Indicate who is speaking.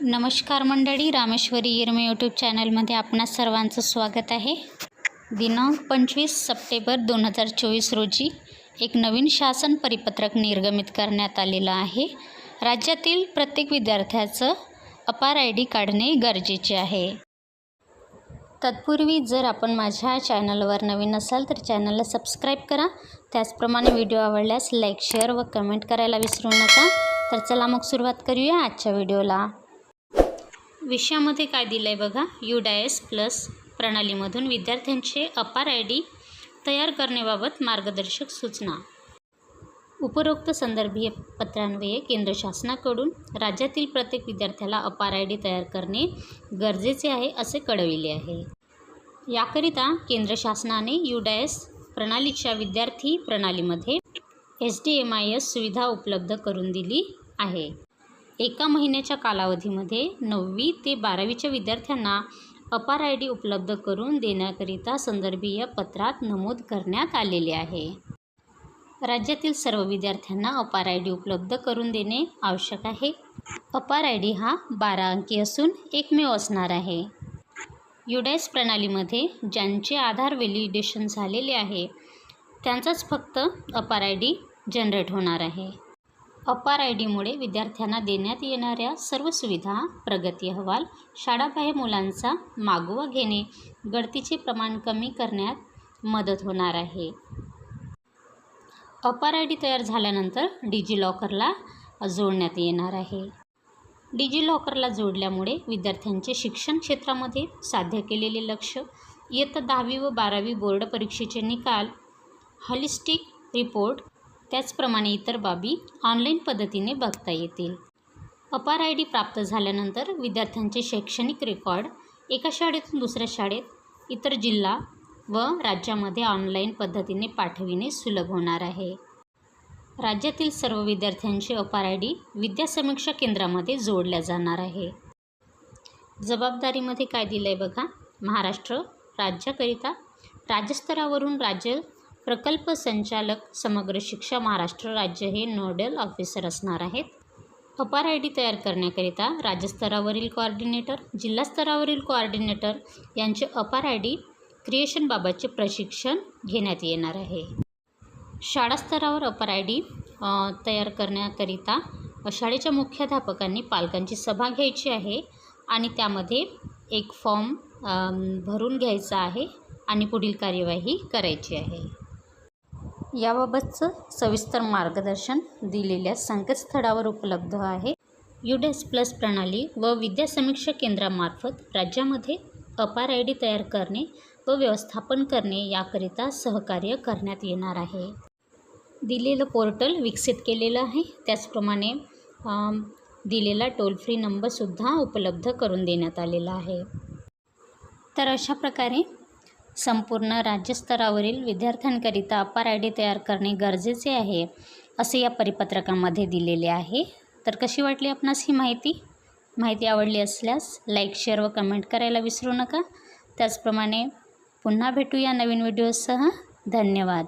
Speaker 1: नमस्कार मंडळी रामेश्वरी येरमे यूट्यूब चॅनलमध्ये आपणा सर्वांचं स्वागत आहे. दिनांक पंचवीस सप्टेंबर दोन हजार चोवीस रोजी एक नवीन शासन परिपत्रक निर्गमित करण्यात आलेलं आहे. राज्यातील प्रत्येक विद्यार्थ्याचं अपार आय डी काढणे गरजेचे आहे. तत्पूर्वी जर आपण माझ्या चॅनलवर नवीन असाल तर चॅनलला सबस्क्राईब करा. त्याचप्रमाणे व्हिडिओ आवडल्यास लाईक शेअर व कमेंट करायला विसरू नका. तर चला मग सुरुवात करूया आजच्या व्हिडिओला. विषयामध्ये काय दिलं आहे बघा? यू डायस प्लस प्रणालीमधून विद्यार्थ्यांचे अपार आय डी तयार करण्याबाबत मार्गदर्शक सूचना. उपरोक्त संदर्भीय पत्रान्वये केंद्र शासनाकडून राज्यातील प्रत्येक विद्यार्थ्याला अपार आय डी तयार करणे गरजेचे आहे असे कळविले आहे. याकरिता केंद्र शासनाने यू डायस प्रणालीच्या विद्यार्थी प्रणालीमध्ये S D M I S सुविधा उपलब्ध करून दिली आहे. एका महिन्याच्या कालावधीमध्ये नववी ते बारावीच्या विद्यार्थ्यांना अपार आय डी उपलब्ध करून देण्याकरिता संदर्भीय पत्रात नमूद करण्यात आलेले आहे. राज्यातील सर्व विद्यार्थ्यांना अपार आय डी उपलब्ध करून देणे आवश्यक आहे. अपार आय डी हा बारा अंकी असून एकमेव असणार आहे. युडायस प्रणालीमध्ये ज्यांचे आधार व्हॅलिडेशन झालेले आहे त्यांचाच फक्त अपार आय डी जनरेट होणार आहे. अपार आय डीमुळे विद्यार्थ्यांना देण्यात येणाऱ्या सर्व सुविधा प्रगती अहवाल शाळाबाह्य मुलांचा मागोवा घेणे गळतीचे प्रमाण कमी करण्यात मदत होणार आहे. अपार आय डी तयार झाल्यानंतर डिजिलॉकरला जोडण्यात येणार आहे. डिजिलॉकरला जोडल्यामुळे विद्यार्थ्यांचे शिक्षण क्षेत्रामध्ये साध्य केलेले लक्ष इयत्ता दहावी व बारावी बोर्ड परीक्षेचे निकाल हॉलिस्टिक रिपोर्ट त्याचप्रमाणे इतर बाबी ऑनलाईन पद्धतीने बघता येतील. अपार आय डी प्राप्त झाल्यानंतर विद्यार्थ्यांचे शैक्षणिक रेकॉर्ड एका शाळेतून दुसऱ्या शाळेत इतर जिल्हा व राज्यामध्ये ऑनलाईन पद्धतीने पाठविणे सुलभ होणार आहे. राज्यातील सर्व विद्यार्थ्यांची अपार आय डी विद्यासमीक्षा केंद्रामध्ये जोडल्या जाणार आहे. जबाबदारीमध्ये काय दिलं आहे बघा? महाराष्ट्र राज्याकरिता राज्यस्तरावरून राज्य प्रकल्प संचालक समग्र शिक्षा महाराष्ट्र राज्य हे नोडल ऑफिसर असणार आहेत. अपार आय डी तयार करण्याकरिता राज्यस्तरावरील कोऑर्डिनेटर जिल्हास्तरावरील कोऑर्डिनेटर यांचे अपार आय डी क्रिएशनबाबतचे प्रशिक्षण घेण्यात येणार आहे. शाळा स्तरावर अपार आय डी तयार करण्याकरिता शाळेच्या मुख्याध्यापकांनी पालकांची सभा घ्यायची आहे आणि त्यामध्ये एक फॉर्म भरून घ्यायचा आहे आणि पुढील कार्यवाही करायची आहे. याबाबतचं सविस्तर मार्गदर्शन दिलेल्या संकेतस्थळावर उपलब्ध आहे. युडेस प्लस प्रणाली व विद्यासमीक्षा केंद्रामार्फत राज्यामध्ये अपार आय डी तयार करणे व व्यवस्थापन करणे याकरिता सहकार्य करण्यात येणार आहे. दिलेलं पोर्टल विकसित केलेलं आहे. त्याचप्रमाणे दिलेला टोल फ्री नंबरसुद्धा उपलब्ध करून देण्यात आलेला आहे. तर अशा प्रकारे संपूर्ण राज्यस्तरावरील विद्यार्थ्यांकरिता अपार आय डी तयार करणे गरजेचे आहे असे या परिपत्रकामध्ये दिलेले आहे. तर कशी वाटली आपणास ही माहिती? माहिती आवडली असल्यास लाईक शेअर व कमेंट करायला विसरू नका. त्याचप्रमाणे पुन्हा भेटूया नवीन व्हिडिओसह. धन्यवाद.